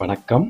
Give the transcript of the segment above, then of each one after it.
வணக்கம்.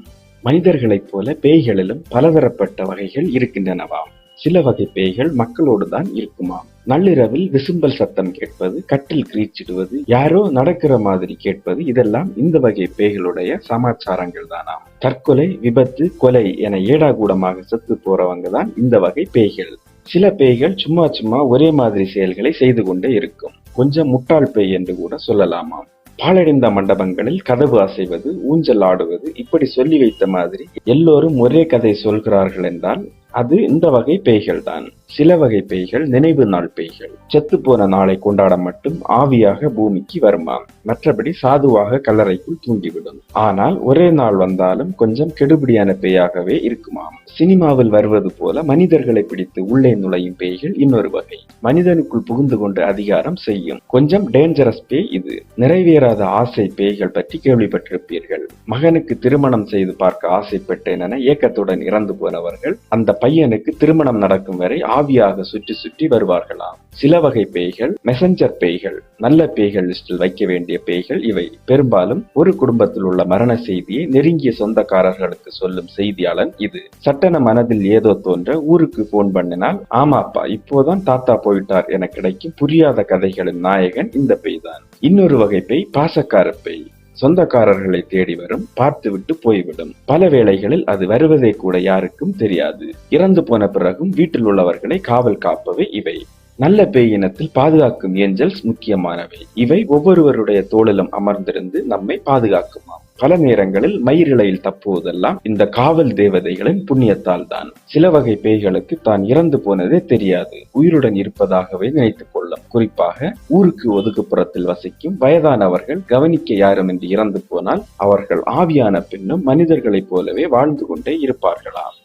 மனிதர்களைப் போல பேய்களிலும் பலதரப்பட்ட வகைகள் இருக்கின்றனவாம் சில வகை பேய்கள் மக்களோடு தான் இருக்குமாம் நள்ளிரவில் விசும்பல் சத்தம் கேட்பது கட்டில் கிரீச்சிடுவது யாரோ நடக்கிற மாதிரி கேட்பது இதெல்லாம் இந்த வகை பேய்களுடைய சமாச்சாரங்கள் தானாம் தற்கொலை விபத்து கொலை என ஏடாகூடமாக செத்து போறவங்க தான் இந்த வகை பேய்கள். சில பேய்கள் சும்மா சும்மா ஒரே மாதிரி செயல்களை செய்து கொண்டே இருக்கும். கொஞ்சம் முட்டாள் பேய் என்று கூட சொல்லலாமாம் பாழடைந்த மண்டபங்களில் கதவு அசைவது ஊஞ்சல் ஆடுவது இப்படி சொல்லி வைத்த மாதிரி எல்லோரும் ஒரே கதை சொல்கிறார்கள் என்றால் அது இந்த வகை பேய்கள் தான் சில வகை பேய்கள் நினைவு நாள் பேய்கள். செத்து போன நாளை கொண்டாட மட்டும் ஆவியாக பூமிக்கு வருமாம். மற்றபடி சாதுவாக கல்லறைக்குள் தூங்கிவிடும். ஆனால் ஒரே நாள் வந்தாலும் கொஞ்சம் கெடுபிடியான பேயாகவே இருக்குமாம். சினிமாவில் வருவது போல மனிதர்களை பிடித்து உள்ளே நுழையும் பேய்கள் இன்னொரு வகை. மனிதனுக்குள் புகுந்து கொண்டு அதிகாரம் செய்யும். கொஞ்சம் டேஞ்சரஸ் பேய் இது. நிறைவேறாத ஆசை பேய்கள் பற்றி கேள்விப்பட்டிருப்பீர்கள். மகனுக்கு திருமணம் செய்து பார்க்க ஆசைப்பட்டேன் என ஏக்கத்துடன் இறந்து போனவர்கள் அந்த பையனுக்கு திருமணம் நடக்கும் வரை ஆவியாக சுற்றி சுற்றி வருவார்களாம். சில வகை பேய்கள் மெசஞ்சர் பேய்கள் நல்ல பேய்கள் லிஸ்டில் வைக்க வேண்டிய பேய்கள் இவை. பெரும்பாலும் ஒரு குடும்பத்தில் உள்ள மரண செய்தியை நெருங்கிய சொந்தக்காரர்களுக்கு சொல்லும் செய்தியாளன் இது. சட்டன மனதில் ஏதோ தோன்ற ஊருக்கு போன் பண்ணினால் ஆமாப்பா இப்போதான் தாத்தா போயிட்டார் என கிடைக்கும் புரியாத கதைகளின் நாயகன் இந்த பேய் தான் இன்னொரு வகை பேய் பாசக்கார பேய். சொந்தக்காரர்களை தேடி வரும் பார்த்துவிட்டு போய்விடும். பல வேளைகளில் அது வருவதே கூட யாருக்கும் தெரியாது. இறந்து போன பிறகும் வீட்டில் உள்ளவர்களை காவல் காப்பவை இவை. நல்ல பேய் இனத்தில் பாதுகாக்கும் ஏஞ்சல்ஸ் முக்கியமானவை. இவை ஒவ்வொருவருடைய தோளிலும் அமர்ந்திருந்து நம்மை பாதுகாக்குமாம். பல நேரங்களில் மயிரிழையில் தப்புவதெல்லாம் இந்த காவல் தேவதைகளின் புண்ணியத்தால் தான் சில வகை பேய்களுக்கு தான் இறந்து போனதே தெரியாது. உயிருடன் இருப்பதாகவே நினைத்துக் கொள்ளும். குறிப்பாக ஊருக்கு ஒதுக்குப்புறத்தில் வசிக்கும் வயதானவர்கள் கவனிக்க யாருமின்றி இறந்து போனால் அவர்கள் ஆவியான பின்னும் மனிதர்களைப் போலவே வாழ்ந்து கொண்டே இருப்பார்களாம்.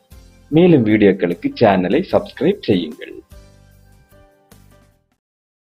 மேலும் வீடியோக்களுக்கு சேனலை சப்ஸ்கிரைப் செய்யுங்கள்.